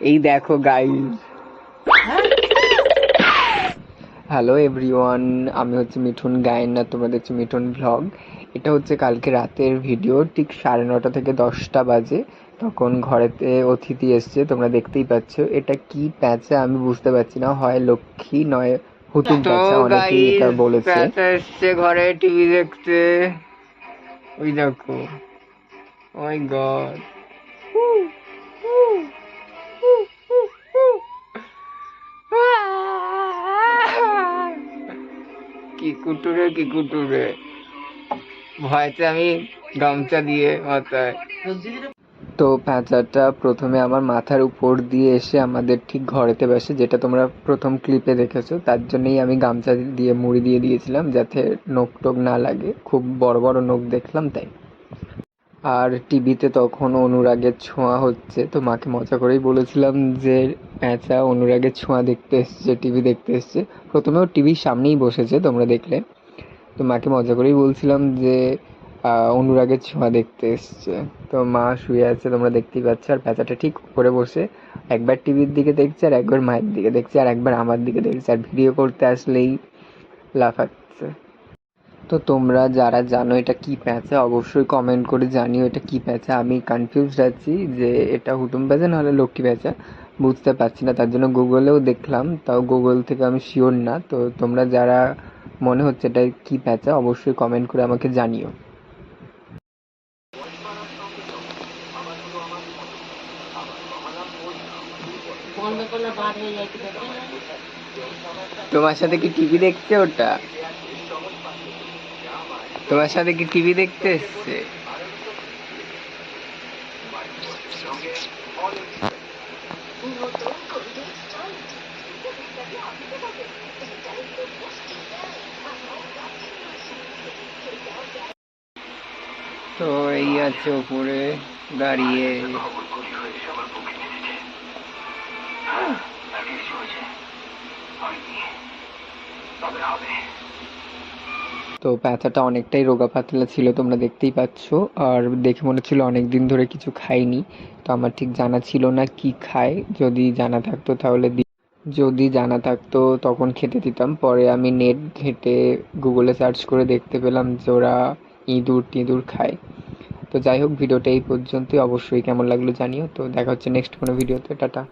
এই দেখো guys hello everyone আমি হচ্ছে মিঠুন গায়েন না তোমরা দেখছ মিঠুন ভ্লগ এটা হচ্ছে কালকে রাতের ভিডিও ঠিক সাড়ে নটা থেকে দশটা বাজে। তখন ঘরেতে অতিথি এসছে তোমরা দেখতেই পাচ্ছ। এটা কি প্যাঁচা আমি বুঝতে পারছি না। হয় লক্ষ্মী নয় হুতুম প্যাঁচা অনেকেই এটা বলেছে। এসছে ঘরে টিভি দেখতে। ওই দেখো। ওই গড কি কুটুরে কি কুটুরে? ভয়তে আমি গামছা দিয়ে মাথায়। তো প্যাঁচাটা প্রথমে আমার মাথার উপর দিয়ে এসে আমাদের ঠিক ঘরেতে বসে, যেটা তোমরা প্রথম ক্লিপে দেখেছ, তার জন্যই আমি গামছা দিয়ে মুড়ি দিয়ে দিয়েছিলাম, যাতে নোক টোক না লাগে। খুব বড় বড় নোক দেখলাম, তাই। আর টিভিতে তখন অনুরাগের ছোঁয়া হচ্ছে, তো মাকে মজা করেই বলেছিলাম যে প্যাঁচা অনুরাগের ছোঁয়া দেখতে এসছে টিভি দেখতে এসছে। প্রথমে ও টিভির সামনেই বসেছে তোমরা দেখলে। তো মাকে মজা করেই বলছিলাম যে অনুরাগের ছোঁয়া দেখতে এসছে। তো মা শুয়ে আছে, তোমরা দেখতেই পাচ্ছ, আর প্যাঁচাটা ঠিক উপরে বসে একবার টিভির দিকে দেখছে আর একবার মায়ের দিকে দেখছে, আর একবার আমার দিকে দেখছে, আর ভিডিও করতে আসলেই লাফাচ্ছে। তো তোমরা যারা জানো এটা কি প্যাঁচা, অবশ্যই কমেন্ট করে জানিও এটা কি প্যাঁচা। আমি কনফিউজড আছি যে এটা হুতুম প্যাঁচা নাহলে লক্ষ্মী প্যাঁচা। বুঝতে পারছি না, তার জন্য গুগলেও দেখলাম, তাও গুগল থেকে আমি শিওর না। তো তোমরা যারা মনে হচ্ছে এটা কি প্যাঁচা, অবশ্যই কমেন্ট করে আমাকে জানিও। তোমার সাথে কি টিভি দেখছে ওটা? তোমার সাথে কি টিভি দেখতে এসছে? তো এই আছে ওপরে দাঁড়িয়ে। তো প্যাঁচাটা অনেকটাই রোগা পাতলা ছিল, তোমরা দেখতেই পাচ্ছ। আর দেখে মনে ছিল অনেক দিন ধরে কিছু খাইনি। তো আমার ঠিক জানা ছিল না কি খায়। যদি জানা থাকতো তাহলে যদি জানা থাকতো তখন খেতে দিতাম। পরে আমি নেট ঘেঁটে গুগলে সার্চ করে দেখতে পেলাম যে ওরা ইঁদুর টিঁদুর খায়। তো যাই হোক, ভিডিওটা এই পর্যন্তই। অবশ্যই কেমন লাগল জানিও। তো দেখা হচ্ছে নেক্সট কোনো ভিডিওতে। টাটা।